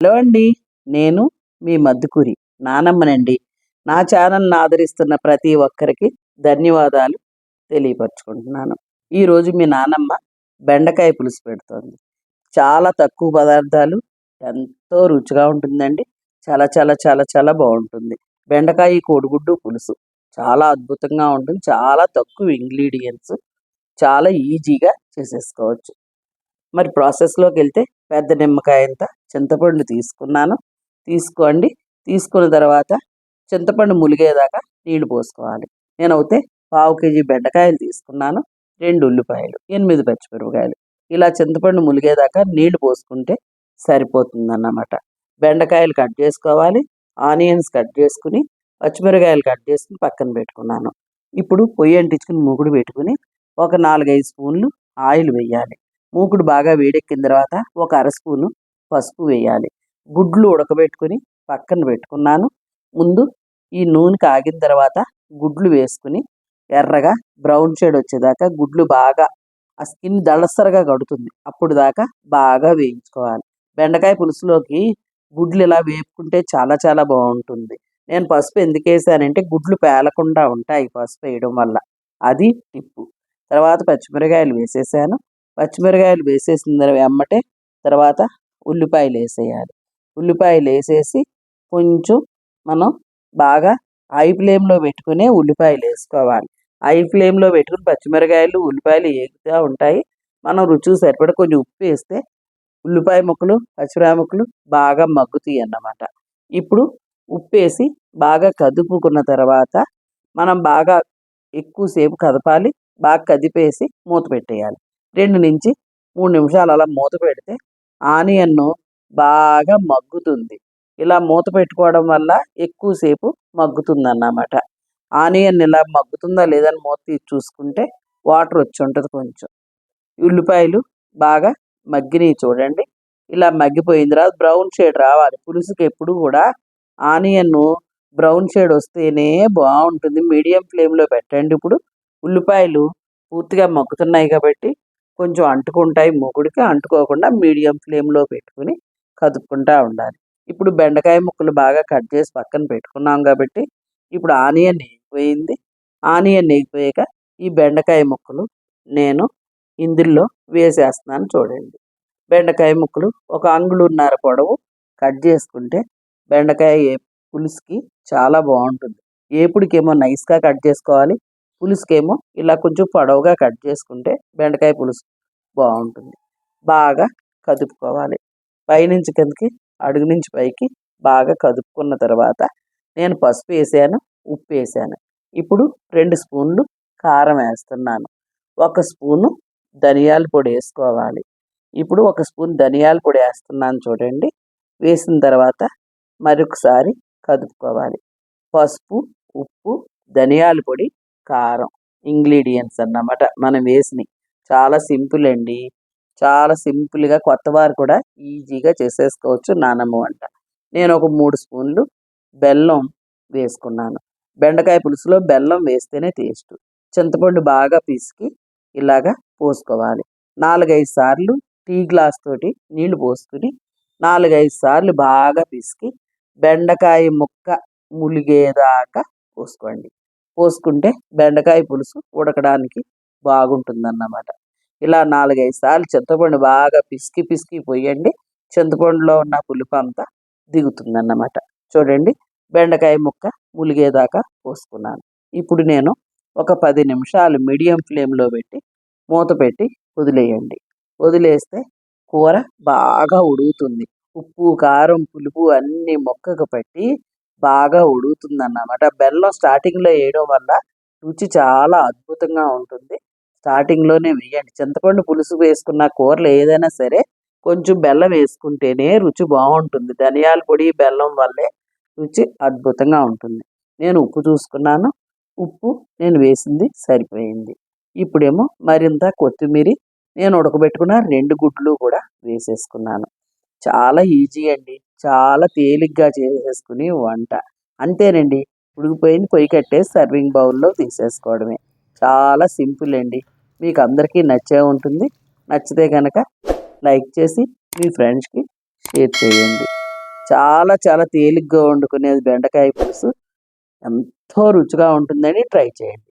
Hello అండి నేను మీ మద్దుకూరి నానమ్మనండి. నా ఛానల్ని ఆదరిస్తున్న ప్రతి ఒక్కరికి ధన్యవాదాలు తెలియపరచుకుంటున్నాను. ఈరోజు మీ నానమ్మ బెండకాయ పులుసు పెడుతోంది. చాలా తక్కువ పదార్థాలు ఎంతో రుచిగా ఉంటుందండి. చాలా చాలా చాలా చాలా బాగుంటుంది. బెండకాయ కోడిగుడ్డు పులుసు చాలా అద్భుతంగా ఉంటుంది. చాలా తక్కువ ఇంగ్రీడియంట్స్ చాలా ఈజీగా చేసేసుకోవచ్చు. మరి ప్రాసెస్లోకి వెళ్తే పెద్ద నిమ్మకాయ అంత చింతపండు తీసుకున్నాను. తీసుకోండి. తీసుకున్న తర్వాత చింతపండు ములిగేదాకా నీళ్ళు పోసుకోవాలి. నేనైతే పావు కేజీ బెండకాయలు తీసుకున్నాను. రెండు ఉల్లిపాయలు ఎనిమిది పచ్చిమిరపకాయలు. ఇలా చింతపండు ములిగేదాకా నీళ్ళు పోసుకుంటే సరిపోతుందన్నమాట. బెండకాయలు కట్ చేసుకోవాలి. ఆనియన్స్ కట్ చేసుకుని పచ్చిమిరకాయలు కట్ చేసుకుని పక్కన పెట్టుకున్నాను. ఇప్పుడు పొయ్యి అంటించుకుని మూకుడు పెట్టుకుని ఒక నాలుగైదు స్పూన్లు ఆయిల్ వేయాలి. మూకుడు బాగా వేడెక్కిన తర్వాత ఒక అర స్పూను పసుపు వేయాలి. గుడ్లు ఉడకబెట్టుకుని పక్కన పెట్టుకున్నాను. ముందు ఈ నూనె కాగిన తర్వాత గుడ్లు వేసుకుని ఎర్రగా బ్రౌన్ షేడ్ వచ్చేదాకా గుడ్లు బాగా ఆ స్కిన్ దళసరగా కడుతుంది. అప్పుడు దాకా బాగా వేయించుకోవాలి. బెండకాయ పులుసులోకి గుడ్లు ఇలా వేపుకుంటే చాలా చాలా బాగుంటుంది. నేను పసుపు ఎందుకు వేసానంటే గుడ్లు పేలకుండా ఉంటాయి పసుపు వేయడం వల్ల. అది టిప్పు. తర్వాత పచ్చిమిరకాయలు వేసేసాను. పచ్చిమిరకాయలు వేసేసిన తర్వాత వెమ్మటే తర్వాత ఉల్లిపాయలు వేసేయాలి. ఉల్లిపాయలు వేసేసి కొంచెం మనం బాగా హై ఫ్లేమ్లో పెట్టుకునే ఉల్లిపాయలు వేసుకోవాలి. హై ఫ్లేమ్లో పెట్టుకుని పచ్చిమిరకాయలు ఉల్లిపాయలు ఏగుతూ ఉంటాయి. మనం రుచి సరిపడ కొంచెం ఉప్పు వేస్తే ఉల్లిపాయ ముక్కలు పచ్చిమిరకాయ ముక్కలు బాగా మగ్గుతాయి అన్నమాట. ఇప్పుడు ఉప్పు వేసి బాగా కదుపుకున్న తర్వాత మనం బాగా ఎక్కువసేపు కదపాలి. బాగా కదిపేసి మూత పెట్టేయాలి. రెండు నుంచి మూడు నిమిషాలు అలా మూత పెడితే ఆనియన్ను బాగా మగ్గుతుంది. ఇలా మూత పెట్టుకోవడం వల్ల ఎక్కువసేపు మగ్గుతుంది అన్నమాట ఆనియన్ ఇలా మగ్గుతుందా లేదని మూత తీసి చూసుకుంటే వాటర్ వచ్చి ఉంటుంది కొంచెం. ఉల్లిపాయలు బాగా మగ్గినవి చూడండి. ఇలా మగ్గిపోయిన తర్వాత బ్రౌన్ షేడ్ రావాలి. పులుసుకి ఎప్పుడు కూడా ఆనియన్ బ్రౌన్ షేడ్ వస్తేనే బాగుంటుంది. మీడియం ఫ్లేమ్లో పెట్టండి. ఇప్పుడు ఉల్లిపాయలు పూర్తిగా మగ్గుతున్నాయి కాబట్టి కొంచెం అంటుకుంటాయి మొగుడికి అంటుకోకుండా మీడియం ఫ్లేమ్లో పెట్టుకుని కదుపుకుంటూ ఉండాలి. ఇప్పుడు బెండకాయ ముక్కలు బాగా కట్ చేసి పక్కన పెట్టుకున్నాం కాబట్టి ఇప్పుడు ఆనియన్ వేగిపోయింది. ఆనియన్ వేగిపోయాక ఈ బెండకాయ ముక్కలు నేను ఇందులో వేసేస్తున్నాను చూడండి. బెండకాయ ముక్కలు ఒక అంగుళున్నర పొడవు కట్ చేసుకుంటే బెండకాయ పులుసుకి చాలా బాగుంటుంది. ఏపుడికేమో నైస్గా కట్ చేసుకోవాలి పులుసుకేమో ఇలా కొంచెం పొడవుగా కట్ చేసుకుంటే బెండకాయ పులుసు బాగుంటుంది. బాగా కదుపుకోవాలి. పైనుంచి కిందకి అడుగు నుంచి పైకి బాగా కదుపుకున్న తర్వాత నేను పసుపు వేసాను ఉప్పు వేసాను. ఇప్పుడు రెండు స్పూన్లు కారం వేస్తున్నాను. ఒక స్పూను ధనియాల పొడి వేసుకోవాలి. ఇప్పుడు ఒక స్పూన్ ధనియాల పొడి వేస్తున్నాను చూడండి. వేసిన తర్వాత మరొకసారి కదుపుకోవాలి. పసుపు ఉప్పు ధనియాల పొడి కారం ఇంగ్రీడియంట్స్ అన్నమాట మనం వేసినవి చాలా సింపుల్ అండి. చాలా సింపుల్గా కొత్త వారు కూడా ఈజీగా చేసేసుకోవచ్చు నానమ్మ వంట. నేను ఒక మూడు స్పూన్లు బెల్లం వేసుకున్నాను. బెండకాయ పులుసులో బెల్లం వేస్తేనే టేస్ట్. చింతపండు బాగా పిసికి ఇలాగా పోసుకోవాలి. నాలుగైదు సార్లు టీ గ్లాస్ తోటి నీళ్ళు పోసుకుని నాలుగైదు సార్లు బాగా పిసికి బెండకాయ ముక్క ములిగేదాకా పోసుకోండి. పోసుకుంటే బెండకాయ పులుసు ఉడకడానికి బాగుంటుందన్నమాట. ఇలా నాలుగైదు సార్లు చింతపండు బాగా పిసికి పిసికి పోయండి. చింతపండులో ఉన్న పులుపు అంతా దిగుతుందన్నమాట. చూడండి బెండకాయ ముక్క ములిగేదాకా పోసుకున్నాను. ఇప్పుడు నేను ఒక పది నిమిషాలు మీడియం ఫ్లేమ్లో పెట్టి మూత పెట్టి వదిలేయండి. వదిలేస్తే కూర బాగా ఉడుకుతుంది. ఉప్పు కారం పులుపు అన్నీ మొక్కకు పట్టి బాగా ఉడుకుతుంది అన్నమాట బెల్లం స్టార్టింగ్లో వేయడం వల్ల రుచి చాలా అద్భుతంగా ఉంటుంది. స్టార్టింగ్లోనే వేయండి. చింతపండు పులుసు వేసుకున్న కూరలు ఏదైనా సరే కొంచెం బెల్లం వేసుకుంటేనే రుచి బాగుంటుంది. ధనియాల పొడి బెల్లం వల్లే రుచి అద్భుతంగా ఉంటుంది. నేను ఉప్పు చూసుకున్నాను. ఉప్పు నేను వేసింది సరిపోయింది. ఇప్పుడేమో మరింత కొత్తిమీర నేను ఉడకబెట్టుకున్న రెండు గుడ్లు కూడా వేసేసుకున్నాను. చాలా ఈజీ అండి. చాలా తేలిగ్గా చేసేసుకుని వంట. అంతేనండి. ఉడికిపోయింది పొయ్యి కట్టేసి సర్వింగ్ బౌల్లో తీసేసుకోవడమే. చాలా సింపుల్ అండి. మీకు అందరికీ నచ్చే ఉంటుంది. నచ్చితే కనుక లైక్ చేసి మీ ఫ్రెండ్స్కి షేర్ చేయండి. చాలా చాలా తేలిగ్గా వండుకునేది బెండకాయ పులుసు. ఎంతో రుచిగా ఉంటుందని ట్రై చేయండి.